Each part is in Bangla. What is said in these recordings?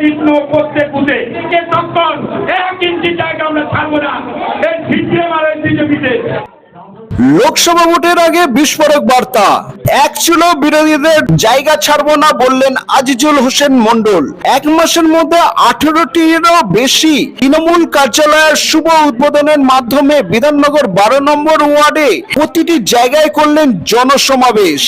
লিগ্ন করতে পুঁতে এ তখন এক জায়গা আমরা ছাড়বো না এই সিপিএম আর এই বিজেপিতে লোকসভা ভোটের আগে বিস্ফোরক বার্তা। এক ছিল বিরোধীদের জায়গা ছাড়বো না বললেন আজিজুল হোসেন মন্ডল এক মাসের মধ্যে আঠেরোটিরও বেশি তৃণমূল কার্যালয়ের শুভ উদ্বোধনের মাধ্যমে বিধাননগর বারো নম্বর ওয়ার্ডে প্রতিটি জায়গায় করলেন জনসমাবেশ।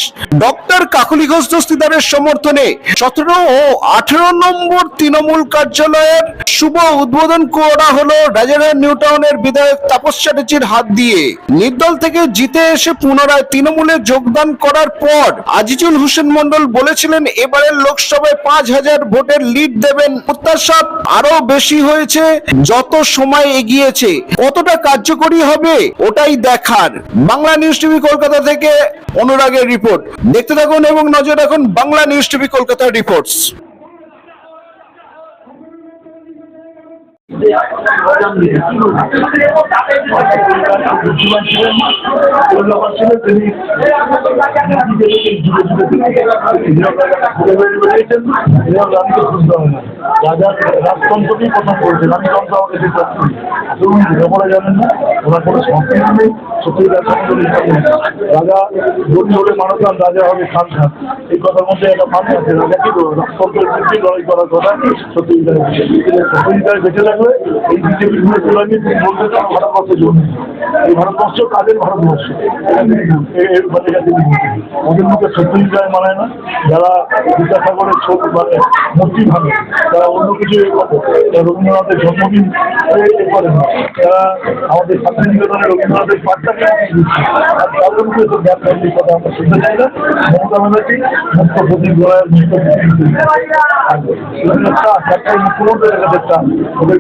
ডক্টর কাকলি ঘোষ দস্তিদারের সমর্থনে সতেরো ও আঠেরো নম্বর তৃণমূল কার্যালয়ের শুভ উদ্বোধন করা হলো রাজারহাট নিউ টাউনের বিধায়ক তাপস চ্যাটার্জির হাত দিয়ে। নির্দল থেকে জিতে এসে পুনরায় তৃণমূলে যোগদান করার পর আজিজুল হোসেন মন্ডল বলেছিলেন, এবারের লোকসভায় পাঁচ হাজার ভোটের লিড দেবেন। প্রত্যাশা আরও বেশি হয়েছে, যত সময় এগিয়েছে। কতটা কার্যকরী হবে, ওটাই দেখার। বাংলা নিউজ টিভি কলকাতা থেকে অনুরাগের রিপোর্ট। দেখতে থাকুন এবং নজর রাখুন বাংলা নিউজ টিভি কলকাতার রিপোর্টস। রাজা রাজতন্ত্রকেই লেখাপড়া জানেন না ওনার কোনো সংস্কৃতি নেই সত্যি রাজা গতি হলে মানুষ আর রাজা হবে খান খান এই কথার মধ্যে একটা মানে আছে রাজা কি রাজতন্ত্রের লড়াই করার কথা সত্যি সত্যিকারে বেঁচে থাকলে এই বিজেপির বিরুদ্ধে লড়াই বলতে চান ভারতবর্ষের জন্য এই ভারতবর্ষ কাদের ভারতবর্ষ। ওদের মুখে সত্যিকার মানায় না। যারা বিদ্যাসাগরের ছবি মানে মূর্তি ভাবে তারা অন্য কিছু রবীন্দ্রনাথের জন্মদিন করে না। তারা আমাদের শান্তি নিকেতনের রবীন্দ্রনাথের পাঠটাকে আর তাদের মুখে তো নেই, কথা আমরা শুনতে চাই না। মমতা ব্যানার্জি মুক্ত প্রতীক গড়ায় সরকারি মুখ্যমন্ত্রীর কাছে চান ওদের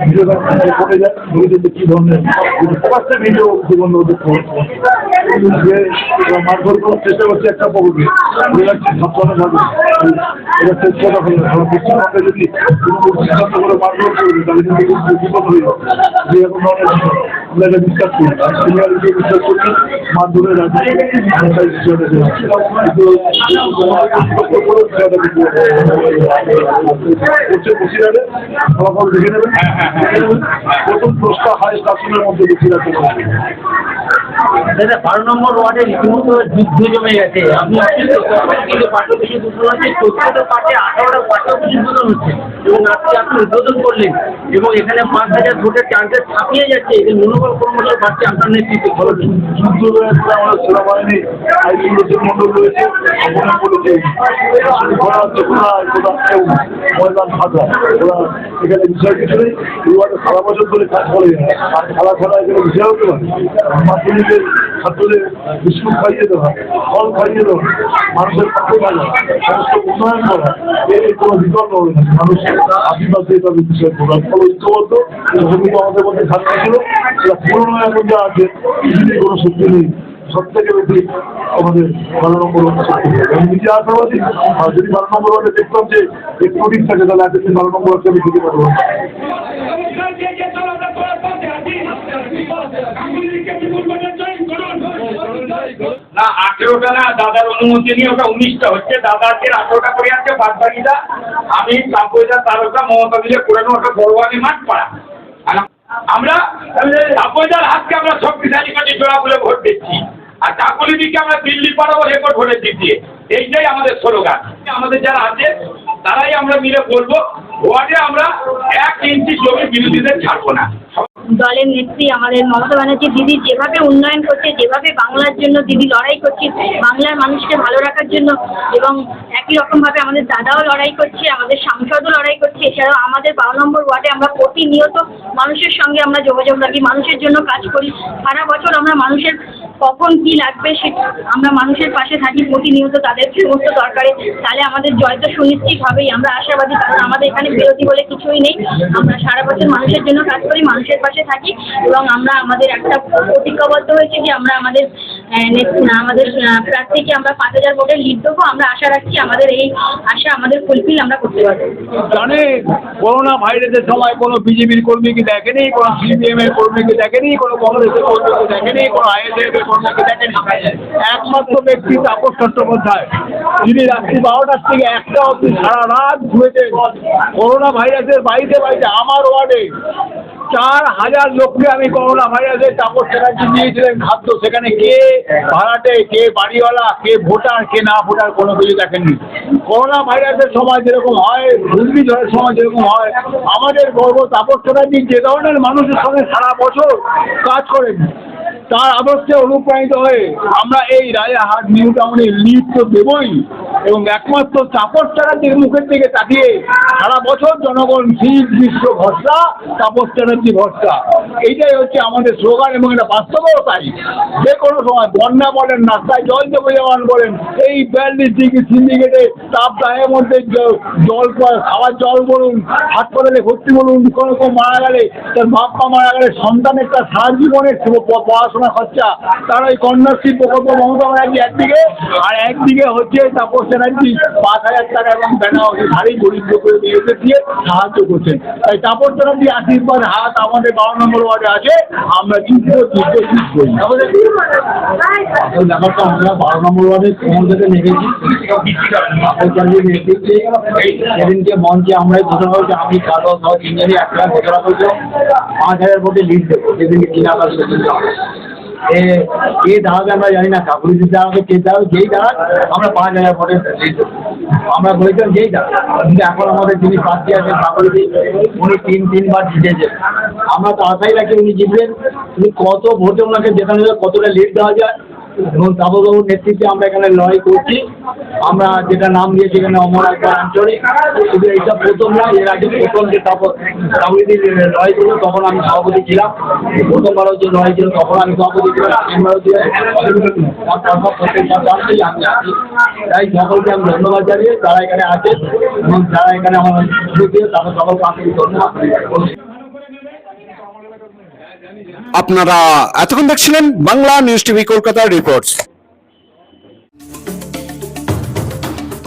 ভিডিও কোর্টে যান ভিডিওতে কী ধরনের প্রকাশ্যে ভিডিও জীবন যে মারধর করার চেষ্টা করছে একটা পক্ষে সাবধানে থাকবে এটা হলো আমরা পশ্চিমবঙ্গে যদি সিদ্ধান্ত করে মারধর করবে তাহলে কিন্তু বিপদ হয়ে যাবে এরকম ধরনের এটা বিশ্বাস করি সিনিয়রিটি বিশ্বাস করছি মাধ্যমে রাজনীতি ফলাফল দেখে নেবেন। প্রথম প্রশ্ন হাই শাসনের মধ্যে বসিরহাটে দাদা বারো নম্বর ওয়ার্ডে রীতিমতো যুদ্ধ জমে গেছে। আপনি কিন্তু চোদ্দটা পাঠে আঠারোটা পাঠ্য বেশি উদ্বোধন হচ্ছে। এবং আজকে আপনি উদ্বোধন করলেন। এবং এখানে পাঁচ হাজার ভোটের টার্গেট ছাপিয়ে যাচ্ছে। এদের মনোবল ক্রমশ বাড়ছে, আপনার নেতৃত্বে। দিন। যুদ্ধ রয়েছে আমাদের সেনাবাহিনী আইসিএসের মন্ডল রয়েছে। করেছে। এখানে বিষয় সারা বছর ধরে কাজ করে। আর খেলা ছাড়া এখানে বিষয় হতে পারে মাধ্যমিকের ছাত্রদের বিস্কুট খাইয়ে দেওয়া ফল খাইয়ে দেওয়া মানুষের পক্ষে লাগা সমস্ত উন্নয়ন করা এর কোনো বিকল্প হবে না মানুষের আশীর্বাদ দিয়ে তাদের বিষয় করা ফলে ঐক্যবদ্ধ এই আমাদের মধ্যে থাকতে ছিল এটা পুরনো এখন যা আছে কিছুরই কোনো শক্তি নেই সব থেকে বেশি আমাদের বারো নম্বর। আমি নিজে আশাবাদী আর যদি বারো নম্বর দেখতাম যে একটু ঠিক থাকে তাহলে আজকে বারো নম্বর আমি দিতে পারব আঠেরোটা না দাদার অনুমতি নিয়ে ওটা উনিশটা হচ্ছে। দাদা আজকে আঠেরোটা করে আছে বাদ বাকিটা আমি তাপয়দা তারকা, মমতা মিলে করে নেব, ওটা বড়োয়ানি মাঠ পাড়া। আমরা তাপয়দার হাতকে আমরা শক্তিশালী করছি জোড়া বলে ভোট দিচ্ছি। আর চাকলি দিকে আমরা দিল্লি পাঠাবো রেকর্ড দিক দিয়ে। এইটাই আমাদের স্লোগান। আমাদের যারা আছে, তারাই আমরা মিলে বলব, ওয়ার্ডে আমরা এক ইঞ্চি জমি বিরোধীদের ছাড়বো না। দলের নেত্রী আমাদের মমতা ব্যানার্জি দিদি যেভাবে উন্নয়ন করছে, যেভাবে বাংলার জন্য দিদি লড়াই করছে, বাংলার মানুষকে ভালো রাখার জন্য এবং একই রকমভাবে আমাদের দাদাও লড়াই করছে, আমাদের সাংসদও লড়াই করছে। এছাড়াও আমাদের বারো নম্বর ওয়ার্ডে আমরা প্রতিনিয়ত মানুষের সঙ্গে আমরা যোগাযোগ রাখি, মানুষের জন্য কাজ করি। সারা বছর আমরা মানুষের কখন কি লাগবে সে আমরা মানুষের পাশে থাকি প্রতিনিয়ত তাদের সমস্ত দরকারে, তাহলে আমাদের জয় তো সুনিশ্চিত হবেই আমরা আশাবাদী কারণ আমাদের এখানে বিরতি বলে কিছুই নেই। আমরা সারা বছর মানুষের জন্য কাজ করি, মানুষের পাশে থাকি এবং আমরা আমাদের একটা প্রতিজ্ঞাবদ্ধ হয়েছে যে আমরা আমাদের আমাদের আহ, প্রার্থীকে আমরা পাঁচ হাজার ভোটে লিড দেবো। আমরা আশা রাখছি আমাদের এই আশা আমাদের ফুলফিল আমরা করতে পারব। জানে করোনা ভাইরাসের সময় কোনো বিজেপির কর্মীকে দেখেনি কোনো সিপিএম এর কর্মীকে দেখেনি কোনো কংগ্রেসের কর্মীকে দেখেনি কোনো আইএসএফ এর কর্মীকে দেখেনি। একমাত্র ব্যক্তি তাপস চট্টোপাধ্যায়। যিনি রাত্রি বারোটার থেকে একটা অবধি সারা রাত ঘুরেছে করোনা ভাইরাসের বাড়িতে বাড়িতে আমার ওয়ার্ডে। চার হাজার লোককে আমি করোনা ভাইরাসের তাপস চ্যাটার্জি দিয়েছিলেন খাদ্য। সেখানে কে ভাড়াটে, কে বাড়িওয়ালা, কে ভোটার, কে না ভোটার কোনো কিছু দেখেননি। করোনা ভাইরাসের সময় যেরকম হয়, ঘূর্ণিঝড়ের সময় যেরকম হয়, আমাদের গর্ব তাপস চ্যাটার্জি যে ধরনের মানুষের সঙ্গে সারা বছর কাজ করেন। তার আদর্শে অনুপ্রাণিত হয়ে আমরা এই রাজারহাট নিউ টাউনে লিড তো দেবই। এবং একমাত্র তাপস চ্যাটার্জির মুখের দিকে তাকিয়ে সারা বছর জনগণ শীত গ্রীষ্ম ভরসা তাপস চ্যাটার্জি ভরসা। এইটাই হচ্ছে আমাদের স্লোগান এবং এটা বাস্তবেও তাই যে কোনো সময় বন্যা বলেন, রাস্তায় জল জমে যাওয়ান বলেন, এই বিয়াল্লিশ ডিগ্রি সিন্ডিকেটে তাপ দায়ের মধ্যে জল খাওয়ার জল বলুন, হাসপাতালে ভর্তি বলুন, কোনো কেউ মারা গেলে তার বাপ মা মারা গেলে সন্তানের তার সারা জীবনের পড়াশোনা খরচা। তার ওই কন্যাশ্রী প্রকল্প মমতা ব্যানার্জি একদিকে, আর একদিকে হচ্ছে তাপস ব্যানার্জি পাঁচ হাজার টাকা এবং ব্যানার শাড়ি দরিদ্র করে দিয়ে দিয়ে সাহায্য করছেন। তাই তাপস ব্যানার্জি আশীর্বাদ, হাত আমাদের বারো নম্বর ওয়ার্ডে আছে, আমরা জিতবো জিতবো জিতবই আসল ব্যাপারটা আমরা বারো নম্বর ওয়ার্ডে কোমর থেকে নেমেছি। সেদিনকে মঞ্চে আমরাই ঘোষণা করেছি, আমি কালো সহ তিনজনই একটা ঘোষণা করেছিলাম পাঁচ হাজার ভোটে লিড দেবো। সেদিনকে তিন হাজার আমরা জানি না যেই দাঁড়াক, আমরা পাঁচ হাজার ভোটে আমরা বলেছিলাম যেই দাঁড়াক। কিন্তু এখন আমাদের যিনি প্রার্থী আছেন কাকুরি উনি তিন, তিনবার জিতেছেন আমরা তো আশাই রাখি উনি জিতবেন। উনি কত ভোটে ওনাকে যেখানে কতটা লিড দেওয়া যায় এবং তাপসবাবুর নেতৃত্বে আমরা এখানে লড়াই করছি। আমরা যেটা নাম দিয়েছি এখানে অমর একবার আঞ্চলিক। শুধু এইটা প্রথম না, এর আগে প্রথম যে লড়াই করল তখন আমি সভাপতি ছিলাম। প্রথমবারও যে লড়াই ছিল, তখন আমি সভাপতি ছিলাম। আমি আছি তাই সকলকে আমি ধন্যবাদ জানিয়ে যারা এখানে আছে এবং যারা এখানে আমার তাদের সকলকে আন্তরিক ধন্যবাদ আপনারা এতক্ষণ দেখছিলেন বাংলা নিউজ টিভি কলকাতার রিপোর্টস